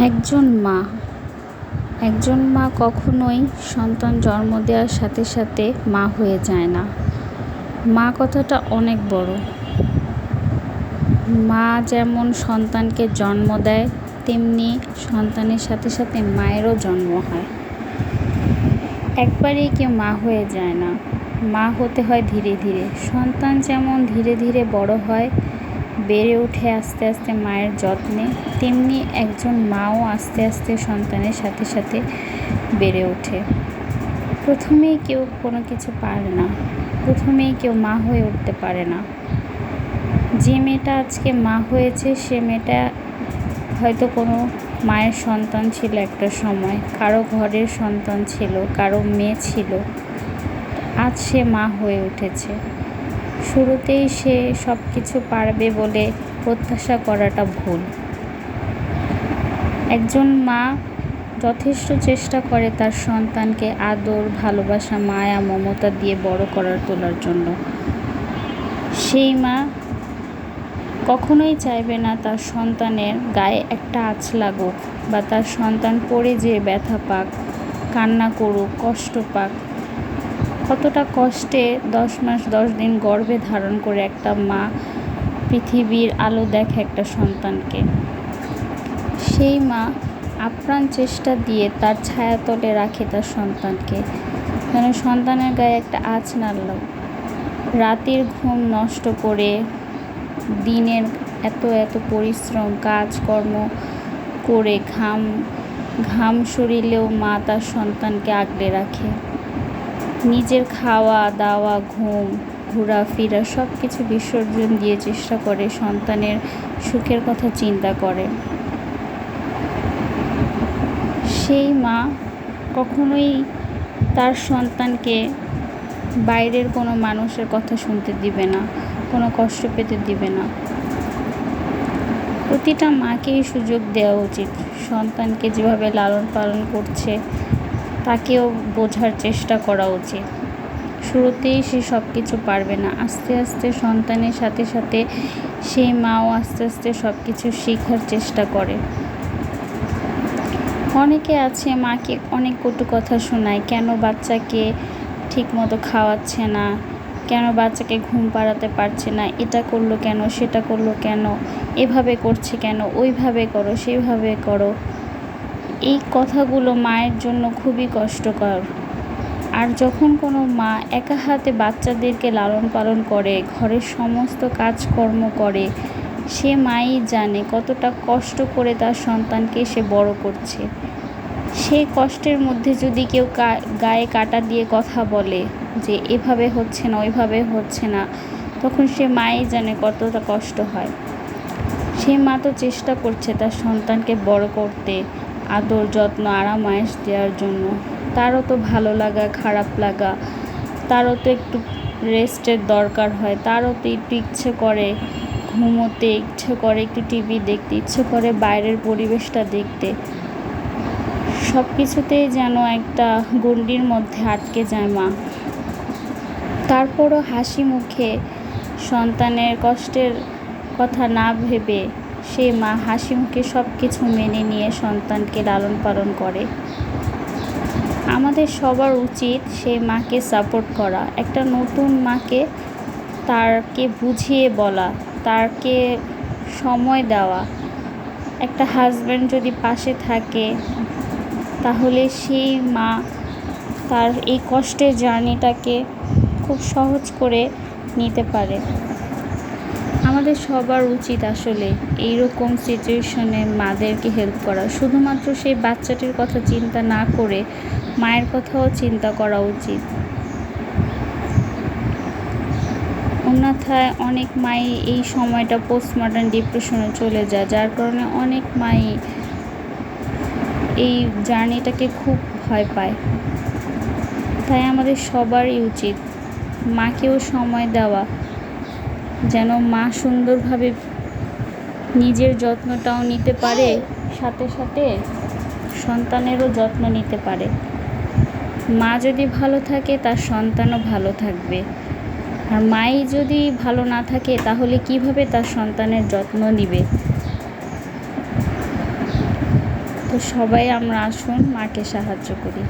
একজন মা। একজন মা কখনোই সন্তান জন্ম দেওয়ার সাথে সাথে মা হয়ে যায় না। মা কথাটা অনেক বড়। মা যেমন সন্তানকে জন্ম দেয়, তেমনি সন্তানের সাথে সাথে মায়েরও জন্ম হয়। একবারেই কেউ মা হয়ে যায় না। মা হতে হয় ধীরে ধীরে। সন্তান যেমন ধীরে ধীরে বড় হয় বেড়ে ওঠে আস্তে আস্তে মায়ের যত্নে, তেমনি একজন মাও আস্তে আস্তে সন্তানের সাথে সাথে বেড়ে ওঠে। প্রথমেই কেউ কোনো কিছু পারে না। প্রথমেই কেউ মা হয়ে উঠতে পারে না। যে মেয়েটা আজকে মা হয়েছে, সে মেয়েটা হয়তো কোনো মায়ের সন্তান ছিল একটা সময়। কারও ঘরের সন্তান ছিল, কারও মেয়ে ছিল। আজ সে মা হয়ে উঠেছে। শুরুতেই সে সব কিছু পারবে বলে প্রত্যাশা করাটা ভুল। একজন মা যথেষ্ট চেষ্টা করে তার সন্তানকে আদর, ভালোবাসা, মায়া, মমতা দিয়ে বড় করার তোলার জন্য। সেই মা কখনোই চাইবে না তার সন্তানের গায়ে একটা আঁচ লাগুক বা তার সন্তান পড়ে যেয়ে ব্যথা পাক, কান্না করুক, কষ্ট পাক। কতটা কষ্টে দশ মাস, দশ দিন গর্ভে ধারণ করে একটা মা পৃথিবীর আলো দেখে একটা সন্তানকে। সেই মা আপ্রাণ চেষ্টা দিয়ে তার ছায়াতলে রাখে তার সন্তানকে। যেন সন্তানের গায়ে একটা আঁচ নাড়ল রাতের ঘুম নষ্ট করে দিনের এত এত পরিশ্রম, কাজকর্ম করে ঘাম ঘাম শরীরেও মা তার সন্তানকে আগলে রাখে। নিজের খাওয়া, দাওয়া, ঘুম, ঘোরাফেরা সব কিছু বিসর্জন দিয়ে চেষ্টা করে সন্তানের সুখের কথা চিন্তা করে। সেই মা কখনোই তার সন্তানকে বাইরের কোনো মানুষের কথা শুনতে দিবে না, কোনো কষ্ট পেতে দিবে না। প্রতিটা মাকেই সুযোগ দেওয়া উচিত। সন্তানকে যেভাবে লালন পালন করছে তাকেও বোঝার চেষ্টা করা উচিত। শুরুতেই সে সব কিছু পারবে না। আস্তে আস্তে সন্তানের সাথে সাথে সেই মাও আস্তে আস্তে সব কিছু শেখার চেষ্টা করে। অনেকে আছে মাকে অনেক কটু কথা শোনায়, কেন বাচ্চাকে ঠিক মতো খাওয়াচ্ছে না? কেন বাচ্চাকে ঘুম পাড়াতে পারছে না? এটা করল কেন? সেটা করল কেন? এভাবে করছে কেন? ওইভাবে করো, সেভাবে করো। এই কথাগুলো মায়ের জন্য খুবই কষ্টকর। আর যখন কোনো মা একা হাতে বাচ্চাদেরকে লালন পালন করে, ঘরের সমস্ত কাজকর্ম করে, সে মাই জানে কতটা কষ্ট করে তার সন্তানকে সে বড় করছে। সেই কষ্টের মধ্যে যদি কেউ গায়ে কাটা দিয়ে কথা বলে যে, এভাবে হচ্ছে না, ওইভাবে হচ্ছে না, তখন সে মাই জানে কতটা কষ্ট হয়। সে মা তো চেষ্টা করছে তার সন্তানকে বড় করতে। আদর, যত্ন, আরাম আয়েস দেওয়ার জন্য। তারও তো ভালো লাগা, খারাপ লাগা। তারও তো একটু রেস্টের দরকার হয়। তারও তো একটু ইচ্ছে করে ঘুমোতে, ইচ্ছে করে একটু টিভি দেখতে, ইচ্ছে করে বাইরের পরিবেশটা দেখতে। সব কিছুতেই যেন একটা গণ্ডির মধ্যে আটকে যায় মা। তারপরও হাসি মুখে সন্তানের কষ্টের কথা না ভেবে সে মা হাসি মুখে সব কিছু মেনে নিয়ে সন্তানকে লালন পালন করে। আমাদের সবার উচিত সেই মাকে সাপোর্ট করা। একটা নতুন মাকে তারকে বুঝিয়ে বলা, তারকে সময় দেওয়া। একটা হাজব্যান্ড যদি পাশে থাকে, তাহলে সেই মা তার এই কষ্টের জার্নিটাকে খুব সহজ করে নিতে পারে। আমাদের সবার উচিত আসলে এই রকম সিচুয়েশনে মাদেরকে হেল্প করা। শুধুমাত্র সেই বাচ্চাটির কথা চিন্তা না করে মায়ের কথাও চিন্তা করা উচিত। অন্যথায় অনেক মাই এই সময়টা পোস্টমর্টাম ডিপ্রেশনে চলে যায়, যার কারণে অনেক মাই এই জার্নিটাকে খুব ভয় পায়। তাই আমাদের সবারই উচিত মাকেও সময় দেওয়া। যেন মা সুন্দরভাবে নিজের যত্নটাও নিতে পারে, সাথে সাথে সন্তানেরও যত্ন নিতে পারে। মা যদি ভালো থাকে, তার সন্তানও ভালো থাকবে। আর মাই যদি ভালো না থাকে, তাহলে কীভাবে তার সন্তানের যত্ন নিবে? তো সবাই আমরা আসুন, মাকে সাহায্য করি।